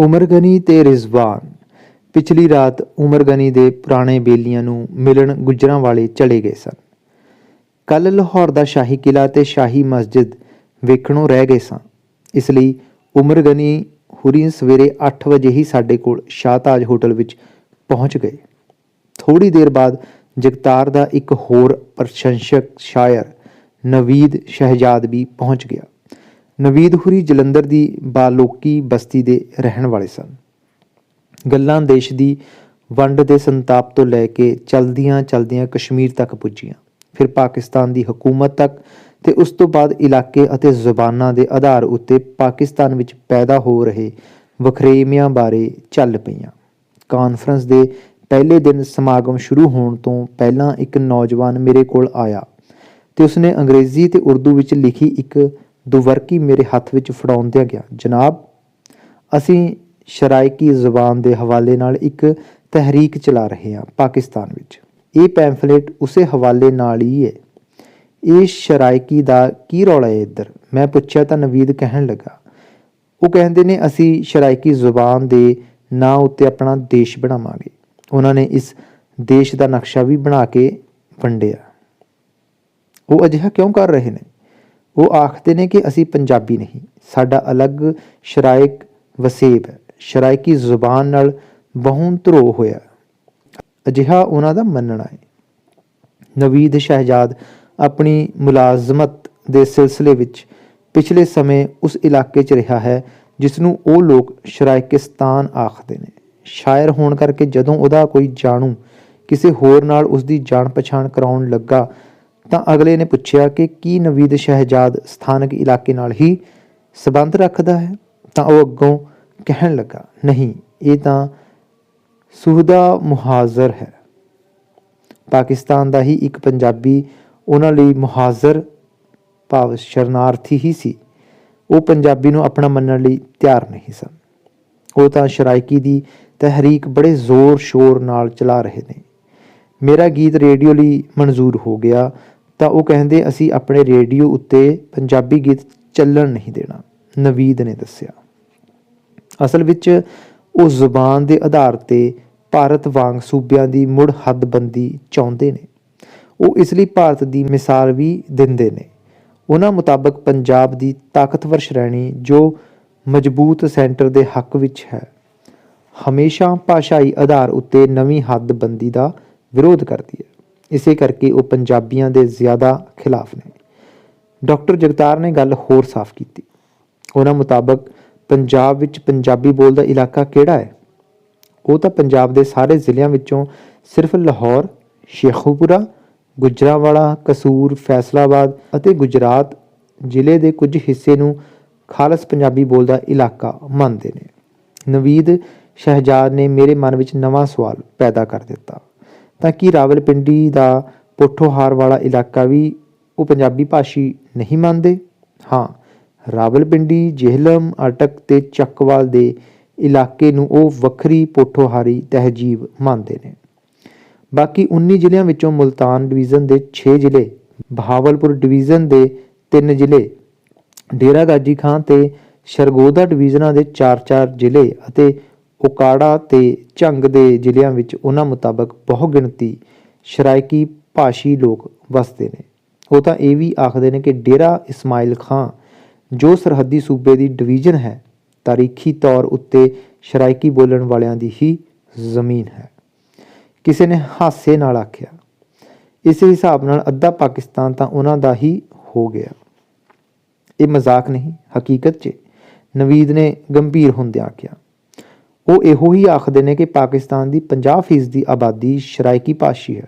ਉਮਰ ਗਨੀ ਤੇ ਰਿਜ਼ਵਾਨ। ਪਿਛਲੀ ਰਾਤ ਉਮਰ ਗਨੀ ਦੇ ਪੁਰਾਣੇ ਬੇਲੀਆਂ ਨੂੰ ਮਿਲਣ ਗੁੱਜਰਾਂ ਵਾਲੇ ਚਲੇ ਗਏ ਸਨ। ਕੱਲ ਲਾਹੌਰ ਦਾ ਸ਼ਾਹੀ ਕਿਲਾ ਤੇ ਸ਼ਾਹੀ ਮਸਜਿਦ ਵੇਖਣੋਂ ਰਹਿ ਗਏ ਸਾਂ। ਇਸ ਲਈ ਉਮਰ ਗਨੀ ਹੁਰੀ ਸਵੇਰੇ 8 ਵਜੇ ਹੀ ਸਾਡੇ ਕੋਲ ਸ਼ਾਹਤਾਜ ਹੋਟਲ ਵਿੱਚ ਪਹੁੰਚ ਗਏ। ਥੋੜੀ ਦੇਰ ਬਾਅਦ ਜਗਤਾਰ ਦਾ ਇੱਕ ਹੋਰ ਪ੍ਰਸ਼ੰਸਕ ਸ਼ਾਇਰ ਨਵੀਦ ਸ਼ਹਿਜਾਦ ਵੀ ਪਹੁੰਚ ਗਿਆ। ਨਵੀਦ ਹੁਰੀ ਜਲੰਧਰ ਦੀ ਬਾਲੋਕੀ ਬਸਤੀ ਦੇ ਰਹਿਣ ਵਾਲੇ ਸਨ। ਗੱਲਾਂ ਦੇਸ਼ ਦੀ ਵੰਡ ਦੇ ਸੰਤਾਪ ਤੋਂ ਲੈ ਕੇ ਚਲਦੀਆਂ ਚਲਦੀਆਂ ਕਸ਼ਮੀਰ ਤੱਕ ਪੁੱਜੀਆਂ। ਫਿਰ ਪਾਕਿਸਤਾਨ ਦੀ ਹਕੂਮਤ ਤੱਕ ਤੇ ਉਸ ਤੋਂ ਬਾਅਦ ਇਲਾਕੇ ਅਤੇ ਜ਼ੁਬਾਨਾਂ ਦੇ ਆਧਾਰ ਉੱਤੇ ਪਾਕਿਸਤਾਨ ਵਿੱਚ ਪੈਦਾ ਹੋ ਰਹੇ ਵਖਰੇਵਿਆਂ ਬਾਰੇ ਚੱਲ ਪਈਆਂ। ਕਾਨਫਰੰਸ ਦੇ ਪਹਿਲੇ ਦਿਨ ਸਮਾਗਮ ਸ਼ੁਰੂ ਹੋਣ ਤੋਂ ਪਹਿਲਾਂ ਇੱਕ ਨੌਜਵਾਨ ਮੇਰੇ ਕੋਲ ਆਇਆ ਤੇ ਉਸਨੇ ਅੰਗਰੇਜ਼ੀ ਤੇ ਉਰਦੂ ਵਿੱਚ ਲਿਖੀ ਇੱਕ ਦੁਵਰਕੀ ਮੇਰੇ ਹੱਥ ਵਿੱਚ ਫੜਾਉਂਦਿਆਂ ਗਿਆ। ਜਨਾਬ, ਅਸੀਂ ਸ਼ਰਾਇਕੀ ਜ਼ੁਬਾਨ ਦੇ ਹਵਾਲੇ ਨਾਲ ਇੱਕ ਤਹਿਰੀਕ ਚਲਾ ਰਹੇ ਹਾਂ ਪਾਕਿਸਤਾਨ ਵਿੱਚ। ਇਹ ਪੈਂਫਲੇਟ ਉਸੇ ਹਵਾਲੇ ਨਾਲ ਹੀ ਹੈ। ਇਹ ਸ਼ਰਾਇਕੀ ਦਾ ਕੀ ਰੌਲਾ ਹੈ ਇੱਧਰ? ਮੈਂ ਪੁੱਛਿਆ ਤਾਂ ਨਵੀਦ ਕਹਿਣ ਲੱਗਾ। ਉਹ ਕਹਿੰਦੇ ਨੇ, ਅਸੀਂ ਸ਼ਰਾਇਕੀ ਜ਼ੁਬਾਨ ਦੇ ਨਾਂ ਉੱਤੇ ਆਪਣਾ ਦੇਸ਼ ਬਣਾਵਾਂਗੇ। ਉਹਨਾਂ ਨੇ ਇਸ ਦੇਸ਼ ਦਾ ਨਕਸ਼ਾ ਵੀ ਬਣਾ ਕੇ ਵੰਡਿਆ। ਉਹ ਅਜਿਹਾ ਕਿਉਂ ਕਰ ਰਹੇ ਨੇ? ਉਹ ਆਖਦੇ ਨੇ ਕਿ ਅਸੀਂ ਪੰਜਾਬੀ ਨਹੀਂ, ਸਾਡਾ ਅਲੱਗ ਸ਼ਰਾਇਕ ਵਸੇਬ ਹੈ। ਸ਼ਰਾਇਕੀ ਜ਼ੁਬਾਨ ਨਾਲ ਬਹੁ ਧਰੋ ਹੋਇਆ। ਅਜਿਹਾ ਉਹਨਾਂ ਦਾ ਮੰਨਣਾ ਹੈ। ਨਵੀਦ ਸ਼ਹਿਜਾਦ ਆਪਣੀ ਮੁਲਾਜ਼ਮਤ ਦੇ ਸਿਲਸਿਲੇ ਵਿੱਚ ਪਿਛਲੇ ਸਮੇਂ ਉਸ ਇਲਾਕੇ 'ਚ ਰਿਹਾ ਹੈ ਜਿਸ ਨੂੰ ਉਹ ਲੋਕ ਸ਼ਰਾਇਕਿਸਤਾਨ ਆਖਦੇ ਨੇ। ਸ਼ਾਇਰ ਹੋਣ ਕਰਕੇ ਜਦੋਂ ਉਹਦਾ ਕੋਈ ਜਾਣੂ ਕਿਸੇ ਹੋਰ ਨਾਲ ਉਸ ਦੀ ਜਾਣ ਪਛਾਣ ਕਰਾਉਣ ਲੱਗਾ ਤਾਂ ਅਗਲੇ ਨੇ ਪੁੱਛਿਆ ਕਿ ਕੀ ਨਵੀਦ ਸ਼ਹਿਜਾਦ ਸਥਾਨਕ ਇਲਾਕੇ ਨਾਲ ਹੀ ਸਬੰਧ ਰੱਖਦਾ ਹੈ? ਤਾਂ ਉਹ ਅੱਗੋਂ ਕਹਿਣ ਲੱਗਾ, ਨਹੀਂ, ਇਹ ਤਾਂ ਸੁਹਦਾ ਮੁਹਾਜ਼ਰ ਹੈ। ਪਾਕਿਸਤਾਨ ਦਾ ਹੀ ਇੱਕ ਪੰਜਾਬੀ ਉਹਨਾਂ ਲਈ ਮੁਹਾਜ਼ਰ ਭਾਵ ਸ਼ਰਨਾਰਥੀ ਹੀ ਸੀ। ਉਹ ਪੰਜਾਬੀ ਨੂੰ ਆਪਣਾ ਮੰਨਣ ਲਈ ਤਿਆਰ ਨਹੀਂ ਸਨ। ਉਹ ਤਾਂ ਸ਼ਰਾਇਕੀ ਦੀ ਤਹਿਰੀਕ ਬੜੇ ਜ਼ੋਰ ਸ਼ੋਰ ਨਾਲ ਚਲਾ ਰਹੇ ਨੇ। ਮੇਰਾ ਗੀਤ ਰੇਡੀਓ ਲਈ ਮਨਜ਼ੂਰ ਹੋ ਗਿਆ ਤਾਂ ਉਹ ਕਹਿੰਦੇ, ਅਸੀਂ ਆਪਣੇ ਰੇਡੀਓ ਉੱਤੇ ਪੰਜਾਬੀ ਗੀਤ ਚੱਲਣ ਨਹੀਂ ਦੇਣਾ, ਨਵੀਦ ਨੇ ਦੱਸਿਆ। ਅਸਲ ਵਿੱਚ ਉਹ ਜ਼ੁਬਾਨ ਦੇ ਆਧਾਰ ਤੇ ਭਾਰਤ ਵਾਂਗ ਸੂਬਿਆਂ ਦੀ ਮੁੜ ਹੱਦਬੰਦੀ ਚਾਹੁੰਦੇ ਨੇ। ਉਹ ਇਸ ਲਈ ਭਾਰਤ ਦੀ ਮਿਸਾਲ ਵੀ ਦਿੰਦੇ ਨੇ। ਉਹਨਾਂ ਮੁਤਾਬਕ ਪੰਜਾਬ ਦੀ ਤਾਕਤਵਰ ਸ਼੍ਰੇਣੀ ਜੋ ਮਜ਼ਬੂਤ ਸੈਂਟਰ ਦੇ ਹੱਕ ਵਿੱਚ ਹੈ, ਹਮੇਸ਼ਾ ਭਾਸ਼ਾਈ ਆਧਾਰ ਉੱਤੇ ਨਵੀਂ ਹੱਦਬੰਦੀ ਦਾ ਵਿਰੋਧ ਕਰਦੀ ਹੈ। ਇਸੇ ਕਰਕੇ ਉਹ ਪੰਜਾਬੀਆਂ ਦੇ ਜ਼ਿਆਦਾ ਖਿਲਾਫ ਨੇ। ਡਾਕਟਰ ਜਗਤਾਰ ਨੇ ਗੱਲ ਹੋਰ ਸਾਫ਼ ਕੀਤੀ। ਉਹਨਾਂ ਮੁਤਾਬਕ ਪੰਜਾਬ ਵਿੱਚ ਪੰਜਾਬੀ ਬੋਲਦਾ ਇਲਾਕਾ ਕਿਹੜਾ ਹੈ? ਉਹ ਤਾਂ ਪੰਜਾਬ ਦੇ ਸਾਰੇ ਜ਼ਿਲ੍ਹਿਆਂ ਵਿੱਚੋਂ ਸਿਰਫ ਲਾਹੌਰ, ਸ਼ੇਖੂਪੁਰਾ, ਗੁਜਰਾਵਾਲਾ, ਕਸੂਰ, ਫੈਸਲਾਬਾਦ ਅਤੇ ਗੁਜਰਾਤ ਜ਼ਿਲ੍ਹੇ ਦੇ ਕੁਝ ਹਿੱਸੇ ਨੂੰ ਖਾਲਸ ਪੰਜਾਬੀ ਬੋਲਦਾ ਇਲਾਕਾ ਮੰਨਦੇ ਨੇ। ਨਵੀਦ ਸ਼ਹਿਜਾਦ ਨੇ ਮੇਰੇ ਮਨ ਵਿੱਚ ਨਵਾਂ ਸਵਾਲ ਪੈਦਾ ਕਰ ਦਿੱਤਾ। ਤਾਂ ਕੀ ਰਾਵਲਪਿੰਡੀ ਦਾ ਪੋਠੋਹਾਰ ਵਾਲਾ ਇਲਾਕਾ ਵੀ ਉਹ ਪੰਜਾਬੀ ਭਾਸ਼ੀ ਨਹੀਂ ਮੰਨਦੇ? ਹਾਂ, ਰਾਵਲਪਿੰਡੀ, ਜੇਹਲਮ, ਅਟਕ ਤੇ ਚੱਕਵਾਲ ਦੇ ਇਲਾਕੇ ਨੂੰ ਉਹ ਵੱਖਰੀ ਪੋਠੋਹਾਰੀ ਤਹਿਜੀਬ ਮੰਨਦੇ ਨੇ। ਬਾਕੀ 19 ਜ਼ਿਲ੍ਹਿਆਂ ਵਿੱਚੋਂ ਮੁਲਤਾਨ ਡਿਵੀਜ਼ਨ ਦੇ 6 ਜ਼ਿਲ੍ਹੇ, ਬਹਾਵਲਪੁਰ ਡਿਵੀਜ਼ਨ ਦੇ 3 ਜ਼ਿਲ੍ਹੇ ਡੇਰਾ ਗਾਜੀ ਖਾਂ ਤੇ ਸ਼ਰਗੋਦਾ ਡਿਵੀਜ਼ਨਾਂ ਦੇ 4-4 ਜ਼ਿਲ੍ਹੇ ਅਤੇ ਉਕਾੜਾ ਤੇ ਝੰਗ ਦੇ ਜ਼ਿਲ੍ਹਿਆਂ ਵਿੱਚ ਉਹਨਾਂ ਮੁਤਾਬਕ ਬਹੁ ਗਿਣਤੀ ਸ਼ਰਾਇਕੀ ਭਾਸ਼ੀ ਲੋਕ ਵਸਦੇ ਨੇ। ਉਹ ਤਾਂ ਇਹ ਵੀ ਆਖਦੇ ਨੇ ਕਿ ਡੇਰਾ ਇਸਮਾਇਲ ਖਾਂ, ਜੋ ਸਰਹੱਦੀ ਸੂਬੇ ਦੀ ਡਿਵੀਜ਼ਨ ਹੈ, ਤਾਰੀਖੀ ਤੌਰ ਉੱਤੇ ਸ਼ਰਾਇਕੀ ਬੋਲਣ ਵਾਲਿਆਂ ਦੀ ਹੀ ਜ਼ਮੀਨ ਹੈ। ਕਿਸੇ ਨੇ ਹਾਸੇ ਨਾਲ ਆਖਿਆ। ਇਸੇ ਹਿਸਾਬ ਨਾਲ ਅੱਧਾ ਪਾਕਿਸਤਾਨ ਤਾਂ ਉਹਨਾਂ ਦਾ ਹੀ ਹੋ ਗਿਆ। ਇਹ ਮਜ਼ਾਕ ਨਹੀਂ, ਹਕੀਕਤ 'ਚ ਨਵੀਦ ਨੇ ਗੰਭੀਰ ਹੁੰਦਿਆਂ ਆਖਿਆ। ਉਹ ਇਹੋ ਹੀ ਆਖਦੇ ਨੇ ਕਿ ਪਾਕਿਸਤਾਨ ਦੀ 50% ਦੀ ਆਬਾਦੀ ਸ਼ਰਾਇਕੀ ਭਾਸ਼ੀ ਹੈ।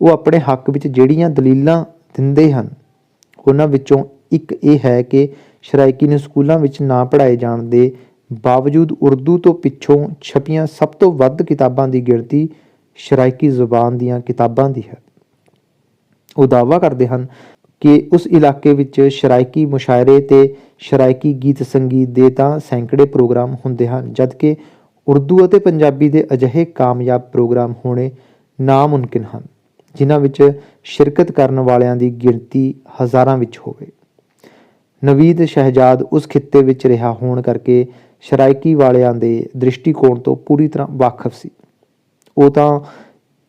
ਉਹ ਆਪਣੇ ਹੱਕ ਵਿੱਚ ਜਿਹੜੀਆਂ ਦਲੀਲਾਂ ਦਿੰਦੇ ਹਨ, ਉਹਨਾਂ ਵਿੱਚੋਂ ਇੱਕ ਇਹ ਹੈ ਕਿ ਸ਼ਰਾਇਕੀ ਨੂੰ ਸਕੂਲਾਂ ਵਿੱਚ ਨਾ ਪੜ੍ਹਾਏ ਜਾਣ ਦੇ ਬਾਵਜੂਦ ਉਰਦੂ ਤੋਂ ਪਿੱਛੋਂ ਛਪੀਆਂ ਸਭ ਤੋਂ ਵੱਧ ਕਿਤਾਬਾਂ ਦੀ ਗਿਣਤੀ ਸ਼ਰਾਇਕੀ ਜ਼ੁਬਾਨ ਦੀਆਂ ਕਿਤਾਬਾਂ ਦੀ ਹੈ। ਉਹ ਦਾਅਵਾ ਕਰਦੇ ਹਨ ਕਿ ਉਸ ਇਲਾਕੇ ਵਿੱਚ ਸ਼ਰਾਇਕੀ ਮੁਸ਼ਾਇਰੇ ਤੇ ਸ਼ਰਾਇਕੀ ਗੀਤ ਸੰਗੀਤ ਦੇ ਤਾਂ ਸੈਂਕੜੇ ਪ੍ਰੋਗਰਾਮ ਹੁੰਦੇ ਹਨ, ਜਦਕਿ ਉਰਦੂ ਅਤੇ ਪੰਜਾਬੀ ਦੇ ਅਜਿਹੇ ਕਾਮਯਾਬ ਪ੍ਰੋਗਰਾਮ ਹੋਣੇ ਨਾਮੁਮਕਿਨ ਹਨ, ਜਿਨ੍ਹਾਂ ਵਿੱਚ ਸ਼ਿਰਕਤ ਕਰਨ ਵਾਲਿਆਂ ਦੀ ਗਿਣਤੀ ਹਜ਼ਾਰਾਂ ਵਿੱਚ ਹੋਵੇ। ਨਵੀਦ ਸ਼ਹਿਜਾਦ ਉਸ ਖਿੱਤੇ ਵਿੱਚ ਰਿਹਾ ਹੋਣ ਕਰਕੇ ਸ਼ਰਾਇਕੀ ਵਾਲਿਆਂ ਦੇ ਦ੍ਰਿਸ਼ਟੀਕੋਣ ਤੋਂ ਪੂਰੀ ਤਰ੍ਹਾਂ ਵਾਕਿਫ ਸੀ। ਉਹ ਤਾਂ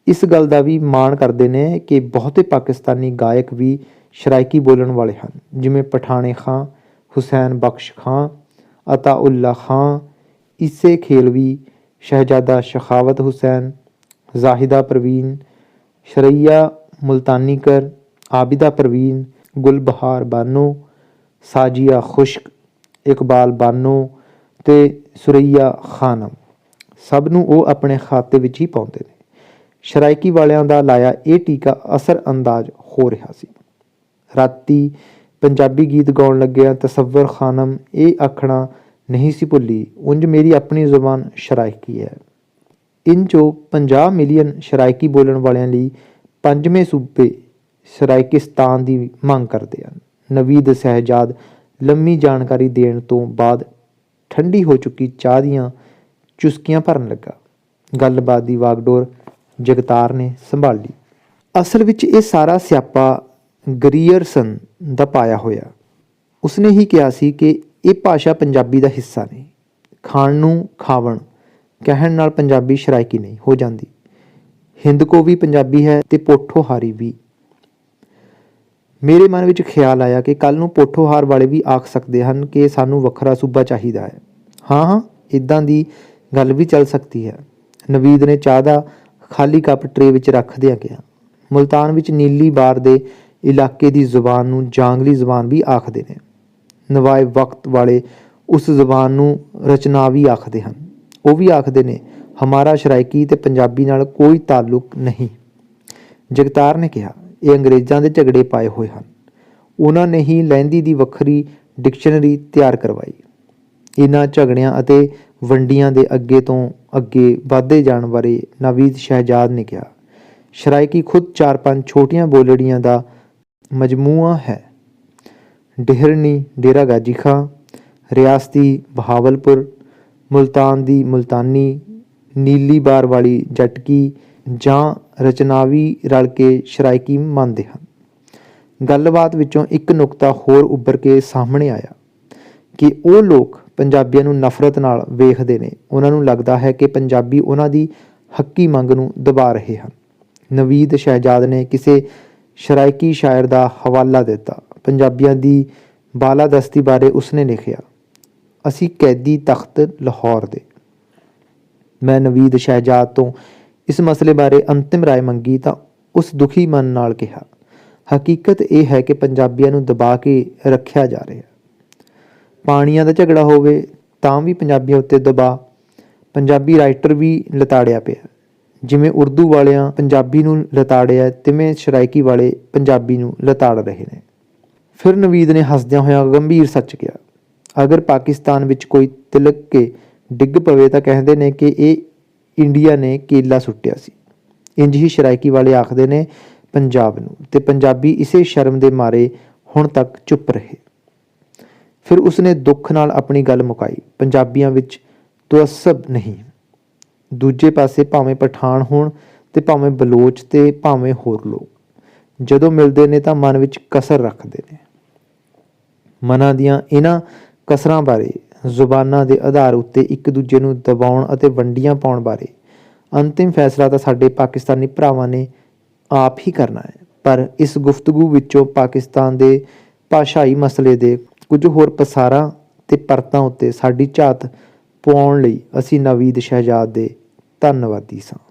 ਇਸ ਗੱਲ ਦਾ ਵੀ ਮਾਣ ਕਰਦੇ ਨੇ ਕਿ ਬਹੁਤੇ ਪਾਕਿਸਤਾਨੀ ਗਾਇਕ ਵੀ ਸ਼ਰਾਇਕੀ ਬੋਲਣ ਵਾਲੇ ਹਨ, ਜਿਵੇਂ ਪਠਾਣੇ ਖਾਂ ਹੁਸੈਨ ਬਖਸ਼ ਖਾਂ, ਅਤਾਉੱਲਾ ਖਾਂ। ਇਸੇ ਖੇਲਵੀ ਸ਼ਹਿਜ਼ਾਦਾ ਸ਼ਖਾਵਤ ਹੁਸੈਨ, ਜ਼ਾਹਿਦਾ ਪ੍ਰਵੀਨ, ਸ਼ਰਈਆ ਮੁਲਤਾਨੀਕਰ, ਆਬਿਦਾ ਪ੍ਰਵੀਨ, ਗੁਲਬਹਾਰ ਬਾਨੋ, ਸਾਜੀਆ ਖੁਸ਼ਕ, ਇਕਬਾਲ ਬਾਨੋ ਤੇ ਸੁਰਈਆ ਖਾਨਮ। ਸਭ ਨੂੰ ਉਹ ਆਪਣੇ ਖਾਤੇ ਵਿੱਚ ਹੀ ਪਾਉਂਦੇ ਨੇ। ਸ਼ਰਾਇਕੀ ਵਾਲਿਆਂ ਦਾ ਲਾਇਆ ਇਹ ਟੀਕਾ ਅਸਰ ਅੰਦਾਜ਼ ਹੋ ਰਿਹਾ ਸੀ। ਰਾਤੀ ਪੰਜਾਬੀ ਗੀਤ ਗਾਉਣ ਲੱਗਿਆ ਤਸੱਵਰ ਖਾਨਮ, ਇਹ ਆਖਣਾ ਨਹੀਂ ਸੀ ਭੁੱਲੀ। ਉਂਝ ਮੇਰੀ ਆਪਣੀ ਜ਼ੁਬਾਨ ਸ਼ਰਾਇਕੀ ਹੈ। ਇਨ ਚੋਂ 50 ਮਿਲੀਅਨ ਸ਼ਰਾਇਕੀ ਬੋਲਣ ਵਾਲਿਆਂ ਲਈ ਪੰਜਵੇਂ ਸੂਬੇ ਸ਼ਰਾਇਕਿਸਤਾਨ ਦੀ ਮੰਗ ਕਰਦੇ ਹਨ। ਨਵੀਦ ਸਹਿਜਾਦ ਲੰਮੀ ਜਾਣਕਾਰੀ ਦੇਣ ਤੋਂ ਬਾਅਦ ਠੰਡੀ ਹੋ ਚੁੱਕੀ ਚਾਹ ਦੀਆਂ ਚੁਸਕੀਆਂ ਭਰਨ ਲੱਗਾ। ਗੱਲਬਾਤ ਦੀ ਵਾਗਡੋਰ ਜਗਤਾਰ ਨੇ ਸੰਭਾਲੀ। ਅਸਲ ਵਿੱਚ ਇਹ ਸਾਰਾ ਸਿਆਪਾ ਗਰੀਅਰਸਨ ਦਾ ਪਾਇਆ ਹੋਇਆ। ਉਸਨੇ ਹੀ ਕਿਹਾ ਸੀ ਕਿ ਇਹ ਭਾਸ਼ਾ ਪੰਜਾਬੀ ਦਾ ਹਿੱਸਾ ਨਹੀਂ। ਖਾਣ ਨੂੰ ਖਾਵਣ, ਕਹਿਣ ਨਾਲ ਪੰਜਾਬੀ ਸ਼ਰਾਇਕੀ ਨਹੀਂ, ਹੋ ਜਾਂਦੀ। ਹਿੰਦ ਕੋ ਵੀ ਪੰਜਾਬੀ ਹੈ ਤੇ ਪੋਠੋਹਾਰੀ ਵੀ। ਮੇਰੇ ਮਨ ਵਿੱਚ ਖਿਆਲ ਆਇਆ ਕਿ ਕੱਲ ਨੂੰ ਪੋਠੋਹਾਰ ਵਾਲੇ ਵੀ ਆਖ ਸਕਦੇ ਹਨ ਕਿ ਸਾਨੂੰ ਵੱਖਰਾ ਸੂਬਾ ਚਾਹੀਦਾ ਹੈ। ਹਾਂ ਹਾਂ ਇਦਾਂ ਦੀ ਗੱਲ ਵੀ ਚੱਲ ਸਕਦੀ ਹੈ। ਨਵੀਦ ਨੇ ਚਾਹ ਦਾ ਖਾਲੀ ਕੱਪ ਟਰੇ ਵਿੱਚ ਰੱਖਦਿਆਂ ਕਿਹਾ। ਮੁਲਤਾਨ ਵਿੱਚ ਨੀਲੀ ਬਾਰ ਦੇ ਇਲਾਕੇ ਦੀ ਜ਼ੁਬਾਨ ਨੂੰ ਜਾਂਗਲੀ ਜ਼ੁਬਾਨ ਵੀ ਆਖਦੇ ਨੇ। ਨਵਾਏ ਵਕਤ ਵਾਲੇ ਉਸ ਜ਼ੁਬਾਨ ਨੂੰ ਰਚਨਾਵੀ ਆਖਦੇ ਹਨ। ਉਹ ਵੀ ਆਖਦੇ ਨੇ, ਹਮਾਰਾ ਸ਼ਰਾਇਕੀ ਤੇ ਪੰਜਾਬੀ ਨਾਲ ਕੋਈ ਤਾਲੁਕ ਨਹੀਂ। ਜਗਤਾਰ ਨੇ ਕਿਹਾ, ਇਹ ਅੰਗਰੇਜ਼ਾਂ ਦੇ ਝਗੜੇ ਪਾਏ ਹੋਏ ਹਨ। ਉਹਨਾਂ ਨੇ ਹੀ ਲਹਿੰਦੀ ਦੀ ਵੱਖਰੀ ਡਿਕਸ਼ਨਰੀ ਤਿਆਰ ਕਰਵਾਈ। ਇਹਨਾਂ ਝਗੜਿਆਂ ਅਤੇ ਵੰਡੀਆਂ ਦੇ ਅੱਗੇ ਤੋਂ ਅੱਗੇ ਵਧਦੇ ਜਾਣ ਬਾਰੇ ਨਵੀਦ ਸ਼ਹਿਜਾਦ ਨੇ ਕਿਹਾ, ਸ਼ਰਾਇਕੀ ਖੁਦ ਚਾਰ ਪੰਜ ਛੋਟੀਆਂ ਬੋਲੜੀਆਂ ਦਾ ਮਜਮੂਆ ਹੈ। ਡਿਹਰਨੀ, ਡੇਰਾ ਗਾਜੀ ਖਾਂ ਰਿਆਸਤੀ ਬਹਾਵਲਪੁਰ, ਮੁਲਤਾਨ ਦੀ ਮੁਲਤਾਨੀ, ਨੀਲੀ ਬਾਰ ਵਾਲੀ ਜਟਕੀ ਜਾਂ ਰਚਨਾਵੀ ਰਲ ਕੇ ਸ਼ਰਾਇਕੀ ਮੰਨਦੇ ਹਨ। ਗੱਲਬਾਤ ਵਿੱਚੋਂ ਇੱਕ ਨੁਕਤਾ ਹੋਰ ਉੱਭਰ ਕੇ ਸਾਹਮਣੇ ਆਇਆ ਕਿ ਉਹ ਲੋਕ ਪੰਜਾਬੀਆਂ ਨੂੰ ਨਫ਼ਰਤ ਨਾਲ ਵੇਖਦੇ ਨੇ। ਉਹਨਾਂ ਨੂੰ ਲੱਗਦਾ ਹੈ ਕਿ ਪੰਜਾਬੀ ਉਹਨਾਂ ਦੀ ਹੱਕੀ ਮੰਗ ਨੂੰ ਦਬਾ ਰਹੇ ਹਨ। ਨਵੀਦ ਸ਼ਹਿਜਾਦ ਨੇ ਕਿਸੇ ਸ਼ਰਾਇਕੀ ਸ਼ਾਇਰ ਦਾ ਹਵਾਲਾ ਦਿੱਤਾ ਪੰਜਾਬੀਆਂ ਦੀ ਬਾਲਾਦਸਤੀ ਬਾਰੇ ਉਸਨੇ ਲਿਖਿਆ ਅਸੀਂ ਕੈਦੀ ਤਖਤ ਲਾਹੌਰ ਦੇ ਮੈਂ ਨਵੀਦ ਸ਼ਹਿਜਾਦ ਤੋਂ ਇਸ ਮਸਲੇ ਬਾਰੇ ਅੰਤਿਮ رائے ਮੰਗੀ ਤਾਂ ਉਸ ਦੁਖੀ ਮਨ ਨਾਲ ਕਿਹਾ ਹਕੀਕਤ ਇਹ ਹੈ ਕਿ ਪੰਜਾਬੀਆਂ ਨੂੰ ਦਬਾ ਕੇ ਰੱਖਿਆ ਜਾ ਰਿਹਾ ਪਾਣੀਆਂ ਦਾ ਝਗੜਾ ਹੋਵੇ ਤਾਂ ਵੀ ਪੰਜਾਬੀਆਂ ਉੱਤੇ ਦਬਾ ਪੰਜਾਬੀ ਰਾਈਟਰ ਵੀ ਲਤਾੜਿਆ ਪਿਆ ਜਿਵੇਂ ਉਰਦੂ ਵਾਲਿਆਂ ਪੰਜਾਬੀ ਨੂੰ ਲਤਾੜਿਆ ਤਿਵੇਂ ਸ਼ਰਾਇਕੀ ਵਾਲੇ ਪੰਜਾਬੀ ਨੂੰ ਲਤਾੜ ਰਹੇ ਨੇ। ਫਿਰ ਨਵੀਦ ਨੇ ਹੱਸਦਿਆਂ ਹੋਇਆ ਗੰਭੀਰ ਸੱਚ ਕਿਹਾ, ਅਗਰ ਪਾਕਿਸਤਾਨ ਵਿੱਚ ਕੋਈ ਤਿਲਕ ਕੇ ਡਿੱਗ ਪਵੇ ਤਾਂ ਕਹਿੰਦੇ ਨੇ ਕਿ ਇਹ ਇੰਡੀਆ ਨੇ ਕੇਲਾ ਸੁੱਟਿਆ ਸੀ। ਇੰਜ ਹੀ ਸ਼ਰਾਇਕੀ ਵਾਲੇ ਆਖਦੇ ਨੇ, ਪੰਜਾਬ ਨੂੰ। ਤੇ ਪੰਜਾਬੀ ਇਸੇ ਸ਼ਰਮ ਦੇ ਮਾਰੇ ਹੁਣ ਤੱਕ ਚੁੱਪ ਰਹੇ। ਫਿਰ ਉਸਨੇ ਦੁੱਖ ਨਾਲ ਆਪਣੀ ਗੱਲ ਮੁਕਾਈ, ਪੰਜਾਬੀਆਂ ਵਿੱਚ ਤੁਅਸਬ ਨਹੀਂ। ਦੂਜੇ ਪਾਸੇ ਭਾਵੇਂ ਪਠਾਨ ਹੋਣ ਤੇ ਭਾਵੇਂ ਬਲੋਚ ਤੇ ਭਾਵੇਂ ਹੋਰ ਲੋਕ। ਜਦੋਂ ਮਿਲਦੇ ਨੇ ਤਾਂ ਮਨ ਵਿੱਚ ਕਸਰ ਰੱਖਦੇ ਨੇ। ਮਨਾਂ ਦੀਆਂ ਇਹਨਾਂ ਕਸਰਾਂ ਬਾਰੇ, ਜ਼ੁਬਾਨਾਂ ਦੇ ਆਧਾਰ ਉੱਤੇ ਇੱਕ ਦੂਜੇ ਨੂੰ ਦਬਾਉਣ ਅਤੇ ਵੰਡੀਆਂ ਪਾਉਣ ਬਾਰੇ, ਅੰਤਿਮ ਫੈਸਲਾ ਤਾਂ ਸਾਡੇ ਪਾਕਿਸਤਾਨੀ ਭਰਾਵਾਂ ਨੇ ਆਪ ਹੀ ਕਰਨਾ ਹੈ। ਪਰ ਇਸ ਗੁਫ਼ਤਗੂ ਵਿੱਚੋਂ ਪਾਕਿਸਤਾਨ ਦੇ ਭਾਸ਼ਾਈ ਮਸਲੇ ਦੇ ਕੁਝ ਹੋਰ ਪਸਾਰਾਂ ਤੇ ਪਰਤਾਂ ਉੱਤੇ ਸਾਡੀ ਝਾਤ ਪਵਾਉਣ ਲਈ ਅਸੀਂ ਨਵੀਦ ਸ਼ਹਿਜਾਦ ਦੇ ਧੰਨਵਾਦੀ ਸਾਂ।